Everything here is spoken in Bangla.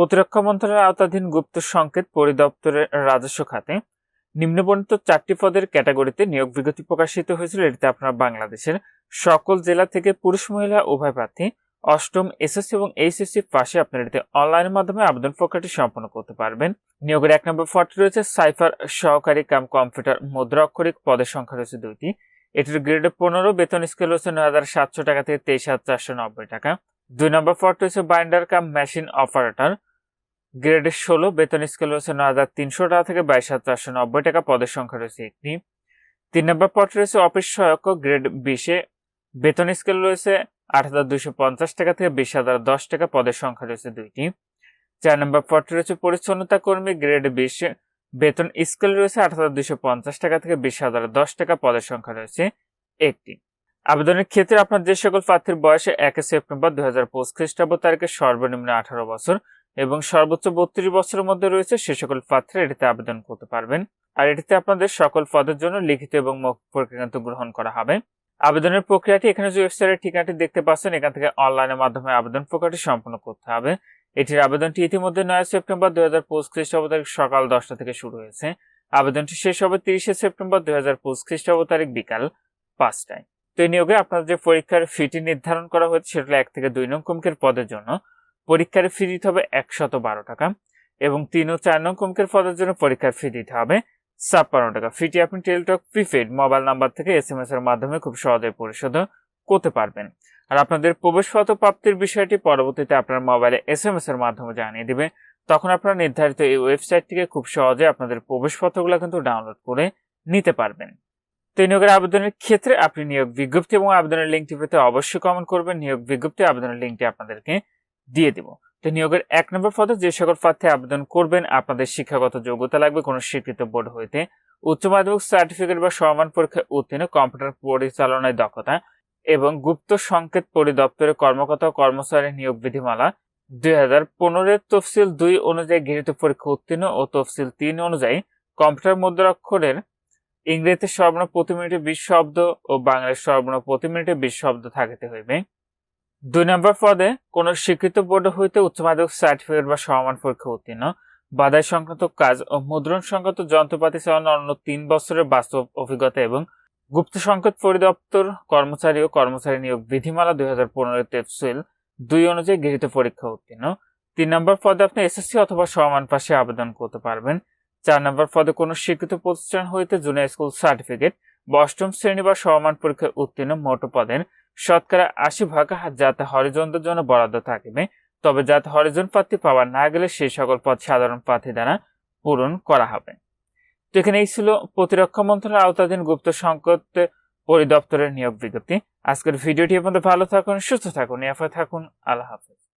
প্রতিরক্ষা মন্ত্রণালয়ের আওতাধীন গুপ্ত সংকেত পরিদপ্তরের রাজস্ব খাতে নিম্নবর্ণিত চারটি পদের ক্যাটাগরিতে নিয়োগ বিজ্ঞপ্তি প্রকাশিত হয়েছিল। এটিতে আপনারা বাংলাদেশের সকল জেলা থেকে পুরুষ, মহিলা, উভয় প্রার্থী, অষ্টম এসএসসি এবং এইচএসসি পাশে আপনারা এটিতে অনলাইনের মাধ্যমে আবেদন প্রক্রিয়াটি সম্পন্ন করতে পারবেন। নিয়োগের এক নম্বর পদটি রয়েছে সাইফার সহকারী কাম কম্পিউটার মুদ্রা অক্ষরিক পদের সংখ্যা রয়েছে দুইটি। এটির গ্রেড পনেরো, বেতন স্কেল রয়েছে নয় হাজার সাতশো টাকা থেকে তেইশ হাজার চারশো নব্বই টাকা। দুই নম্বর পদ রয়েছে binder cum machine operator. Grade ষোলো, বেতন স্কেল রয়েছে নয় হাজার তিনশো টাকা থেকে বাইশ হাজার চারশো নব্বই টাকা পদের সংখ্যা রয়েছে একটি। তিন নম্বর পদ রয়েছে অফিস সহায়ক গ্রেড বিশে। বেতন স্কেল রয়েছে আট হাজার দুইশো পঞ্চাশ টাকা থেকে বিশ হাজার দশ টাকা পদের সংখ্যা রয়েছে দুইটি। চার নম্বর পদ রয়েছে পরিচ্ছন্নতা কর্মী গ্রেড বিশ। বেতন স্কেল রয়েছে আট হাজার দুইশো পঞ্চাশ টাকা থেকে বিশ হাজার দশ টাকা পদের সংখ্যা রয়েছে একটি। আবেদনের ক্ষেত্রে আপনার যে সকল প্রার্থীর বয়সে একে সেপ্টেম্বর দুই হাজার পঁচিশ খ্রিস্টাব্দ তারিখে সর্বনিম্ন আঠারো বছর এবং সর্বোচ্চ বত্রিশ বছরের মধ্যে রয়েছে সে সকল প্রার্থীরা এটিতে আবেদন করতে পারবেন। আর এটিতে আপনাদের সকল পদের জন্য লিখিত এবং মৌখিক পরীক্ষা গ্রহণ করা হবে। আবেদনের প্রক্রিয়াটি এখানে যে ওয়েবসাইটের ঠিকানাটি দেখতে পাচ্ছেন, এখান থেকে অনলাইনের মাধ্যমে আবেদন প্রক্রিয়াটি সম্পন্ন করতে হবে। এটির আবেদনটি ইতিমধ্যে নয় সেপ্টেম্বর দুই হাজার পঁচিশ খ্রিস্টাব্দ তারিখ সকাল দশটা থেকে শুরু হয়েছে। আবেদনটি শেষ হবে তিরিশে সেপ্টেম্বর দুই হাজার পঁচিশ খ্রিস্টাব্দ তারিখ বিকাল পাঁচটায়। তো এই নিয়োগে আপনার যে পরীক্ষার ফিটি নির্ধারণ করা হয়েছে, সেটা এক থেকে দুই নং কমকের পদের জন্য। পরীক্ষার ফি দিতে হবে একশত বারো টাকা এবং তিন ও চার নং কমকের পদের জন্য পরীক্ষার ফি দিতে হবে ছাপ্পান্ন টাকা। ফিটি আপনি টেলিটক প্রিপেড মোবাইল নাম্বার থেকে এস এম এস এর মাধ্যমে খুব সহজে পরিশোধ করতে পারবেন। আর আপনাদের প্রবেশপত্র প্রাপ্তির বিষয়টি পরবর্তীতে আপনার মোবাইলে এস এম এস এর মাধ্যমে জানিয়ে দিবে। তখন আপনারা নির্ধারিত এই ওয়েবসাইট থেকে খুব সহজে আপনাদের প্রবেশপত্রগুলো কিন্তু ডাউনলোড করে নিতে পারবেন। তো নিয়োগের আবেদনের ক্ষেত্রে আপনি নিয়োগ বিজ্ঞপ্তি এবং আবেদনের লিঙ্কটি পেতে অবশ্যই কমেন্ট করবেন। নিয়োগ বিজ্ঞপ্তি, আবেদনের লিঙ্কটি আপনাদেরকে দিয়ে দিব। তো নিয়োগের এক নম্বর পদে যে সকল প্রার্থী আবেদন করবেন, আপনাদের শিক্ষাগত যোগ্যতা লাগবে কোনো স্বীকৃত বোর্ড হইতে। উচ্চ মাধ্যমিক সার্টিফিকেট বা সমান পরীক্ষায় উত্তীর্ণ কম্পিউটার পরিচালনায় দক্ষতা এবং গুপ্ত সংকেত পরিদপ্তরের কর্মকর্তা কর্মচারী নিয়োগ বিধিমালা দুই হাজার পনেরোর তফসিল দুই অনুযায়ী গৃহীত পরীক্ষা উত্তীর্ণ ও তফসিল তিন অনুযায়ী কম্পিউটার মুদ্রাক্ষরের ইংরেজিতে সর্বনিম্ন প্রতি মিনিটে বিশ শব্দ ও বাংলায় সর্বনিম্ন প্রতি মিনিটে বিশ শব্দ থাকিতে হইবে। দুই নম্বর পদে কোন স্বীকৃত বোর্ড হইতে উচ্চ মাধ্যমিক সার্টিফিকেট বা সমান পরীক্ষা উত্তীর্ণ। বাধাই সংক্রান্ত কাজ ও মুদ্রণ সংক্রান্ত যন্ত্রপাতি চালানোর অন্য তিন বছরের বাস্তব অভিজ্ঞতা এবং গুপ্ত সংকেত পরিদপ্তর কর্মচারী ও কর্মচারী নিয়োগ বিধিমালা দুই হাজার পনেরো তফসিল দুই অনুযায়ী গৃহীত পরীক্ষা উত্তীর্ণ। তিন নম্বর পদে আপনি এসএসসি অথবা সমান পাশে আবেদন করতে পারবেন। চার নম্বর পদে কোনো স্বীকৃত প্রতিষ্ঠান হইতে জুনিয়র স্কুল সার্টিফিকেট অষ্টম শ্রেণি বা সমান পরীক্ষায় উত্তীর্ণ মোট পদের শতকরা আশি ভাগ যাতে হরিজনদের জন্য বরাদ্দ থাকিবে তবে যাতে হরিজন প্রার্থী পাওয়া না গেলে সেই সকল পদ সাধারণ প্রার্থী দ্বারা পূরণ করা হবে। তো এখানে এই ছিল প্রতিরক্ষা মন্ত্রণালয়ের আওতাধীন গুপ্ত সংকট পরিদপ্তরের নিয়োগ বিজ্ঞপ্তি। আজকের ভিডিওটি আপনাদের ভালো থাকুন, সুস্থ থাকুন এফআই থাকুন। আল্লাহ হাফেজ।